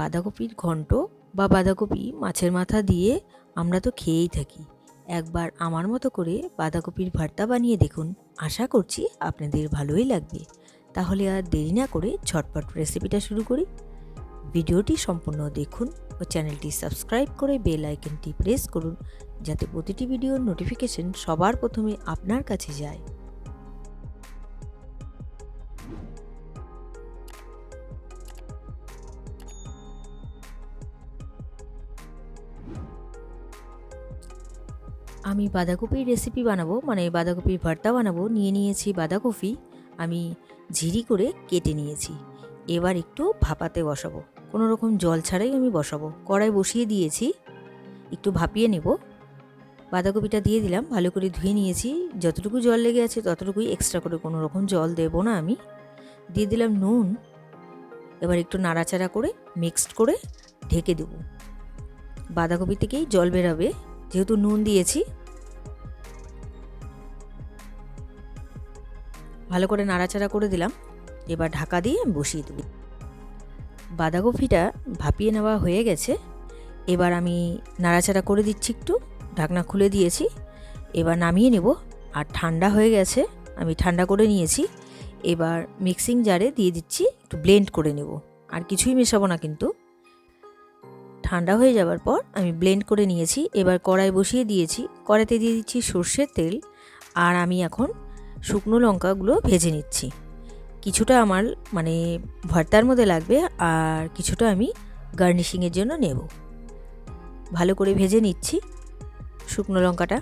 বাঁধাকপির ঘন্ট বা বাঁধাকপি মাছের মাথা দিয়ে আমরা তো খেয়েই থাকি। একবার আমার মতো করে বাঁধাকপির ভর্তা বানিয়ে দেখুন। আশা করছি আপনাদের ভালোই লাগবে। তাহলে আর দেরি না করে ঝটপট রেসিপিটা শুরু করি। ভিডিওটি সম্পূর্ণ দেখুন ও চ্যানেলটি সাবস্ক্রাইব করে বেল আইকনটি প্রেস করুন, যাতে প্রতিটি ভিডিওর নোটিফিকেশন সবার প্রথমে আপনার কাছে যায়। আমি বাঁধাকপির রেসিপি বানাবো মানে বাঁধাকপির ভর্তা বানাবো, নিয়ে নিয়েছি বাঁধাকপি। আমি ঝিরি করে কেটে নিয়েছি। এবার একটু ভাপাতে বসাবো। কোনো রকম জল ছাড়াই আমি বসাবো। কড়াই বসিয়ে দিয়েছি। একটু ভাপিয়ে নেব। বাঁধাকপিটা দিয়ে দিলাম। ভালো করে ধুয়ে নিয়েছি। যতটুকু জল লেগে আছে ততটুকুই এক্সট্রা করে কোনো রকম জল দেব না আমি। দিয়ে দিলাম নুন। এবার একটু নাড়াচাড়া করে মিক্সড করে ঢেকে দেব। বাঁধাকপি থেকেই জল বেরাবে। যেহেতু নুন দিয়েছি ভালো করে নাড়াচাড়া করে দিলাম। এবার ঢাকা দিয়ে বসিয়ে দেব। বাঁধাকপিটা ভাপিয়ে নেওয়া হয়ে গেছে। এবার আমি নাড়াচাড়া করে দিচ্ছি একটু। ঢাকনা খুলে দিয়েছি। এবার নামিয়ে নেব। আর ঠান্ডা হয়ে গেছে, আমি ঠান্ডা করে নিয়েছি। এবার মিক্সিং জারে দিয়ে দিচ্ছি, একটু ব্লেন্ড করে নেব। আর কিছুই মেশাবো না কিন্তু। ঠান্ডা হয়ে যাওয়ার পর আমি ব্লেন্ড করে নিয়েছি। এবার কড়াই বসিয়ে দিয়েছি। কড়াইতে দিয়ে দিচ্ছি সর্ষের তেল। আর আমি এখন শুকনো লঙ্কাগুলো ভেজে নিচ্ছি। কিছুটা আমার মানে ভর্তার মধ্যে লাগবে আর কিছুটা আমি গার্নিশিংয়ের জন্য নেব। ভালো করে ভেজে নিচ্ছি শুকনো লঙ্কাটা।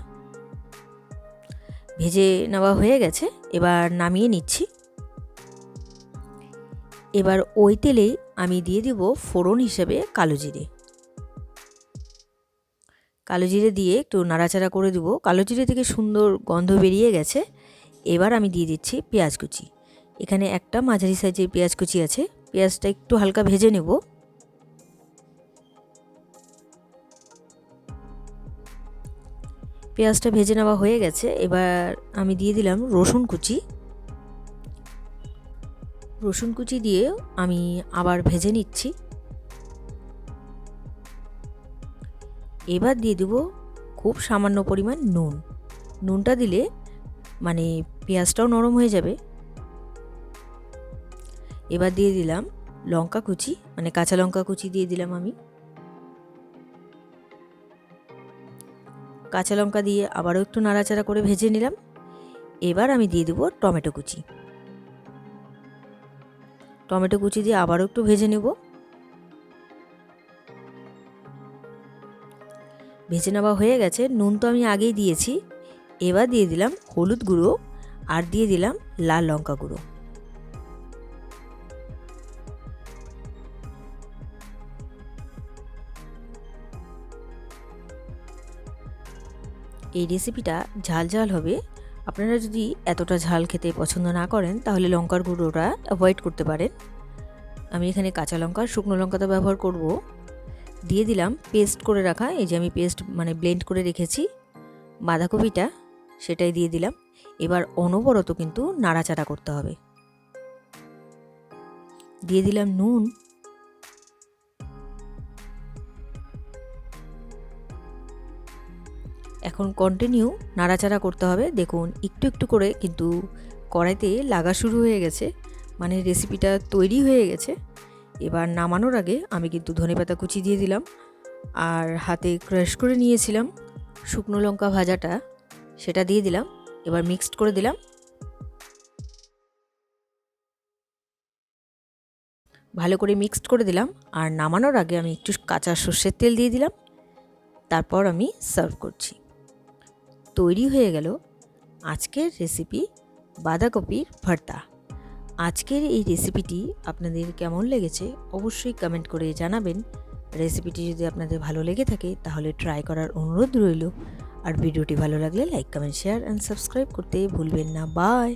ভেজে নেওয়া হয়ে গেছে, এবার নামিয়ে নিচ্ছি। এবার ওই তেলেই আমি দিয়ে দিব ফোড়ন হিসেবে কালো জিরে। কালো জিরে দিয়ে একটু নাড়াচাড়া করে দেবো। কালো জিরে থেকে সুন্দর গন্ধ বেরিয়ে গেছে। এবার আমি দিয়ে দিচ্ছি পেঁয়াজ কুচি। এখানে একটা মাঝারি সাইজের পেঁয়াজ কুচি আছে। পেঁয়াজটা একটু হালকা ভেজে নেব। পেঁয়াজটা ভেজে নেওয়া হয়ে গেছে। এবার আমি দিয়ে দিলাম রসুন কুচি। রসুন কুচি দিয়ে আমি আবার ভেজে নিচ্ছি। এবার দিয়ে দেবো খুব সামান্য পরিমাণ নুন। নুনটা দিলে মানে পেঁয়াজটাও নরম হয়ে যাবে। এবার দিয়ে দিলাম লঙ্কা কুচি মানে কাঁচা লঙ্কা কুচি দিয়ে দিলাম আমি। কাঁচা লঙ্কা দিয়ে আবারও একটু নাড়াচাড়া করে ভেজে নিলাম। এবার আমি দিয়ে দেবো টমেটো কুচি। টমেটো কুচি দিয়ে আবারও একটু ভেজে নেব। ভেজে নেওয়া হয়ে গেছে, নুন তো আমি আগেই দিয়েছি। এবার দিয়ে দিলাম হলুদ গুঁড়ো। আর দিয়ে দিলাম লাল লঙ্কা গুঁড়ো। এই রেসিপিটা ঝাল ঝাল হবে। আপনারা যদি এতটা ঝাল খেতে পছন্দ না করেন, তাহলে লঙ্কার গুঁড়োটা অ্যাভয়েড করতে পারেন। আমি এখানে কাঁচা লঙ্কা শুকনো লঙ্কাটা ব্যবহার করব। দিয়ে দিলাম পেস্ট করে রাখা, এই যে আমি পেস্ট মানে ব্লেন্ড করে রেখেছি, বাঁধাকপিটা সেটাই দিয়ে দিলাম। এবার অনবরত কিন্তু নাড়াচাড়া করতে হবে। দিয়ে দিলাম নুন। এখন কন্টিনিউ নাড়াচাড়া করতে হবে। দেখুন, একটু একটু করে কিন্তু কড়াইতে লাগা শুরু হয়ে গেছে। মানে রেসিপিটা তৈরি হয়ে গেছে। এবার নামানোর আগে আমি কিন্তু ধনেপাতা কুচি দিয়ে দিলাম। আর হাতে ক্রাশ করে নিয়েছিলাম। শুকনো লঙ্কা ভাজাটা, সেটা দিয়ে দিলাম। এবার মিক্সড করে দিলাম। ভালো করে মিক্সড করে দিলাম। আর নামানোর আগে আমি একটু কাঁচা সর্ষের তেল দিয়ে দিলাম। তারপর আমি সার্ভ করছি। তৈরি হয়ে গেল আজকের রেসিপি বাঁধাকপির ভর্তা। আজকের এই রেসিপিটি আপনাদের কেমন লেগেছে অবশ্যই কমেন্ট করে জানাবেন। রেসিপিটি যদি আপনাদের ভালো লেগে থাকে তাহলে ট্রাই করার অনুরোধ রইল। আর ভিডিওটি ভালো লাগলে like comment share and subscribe করতে ভুলবেন না। বাই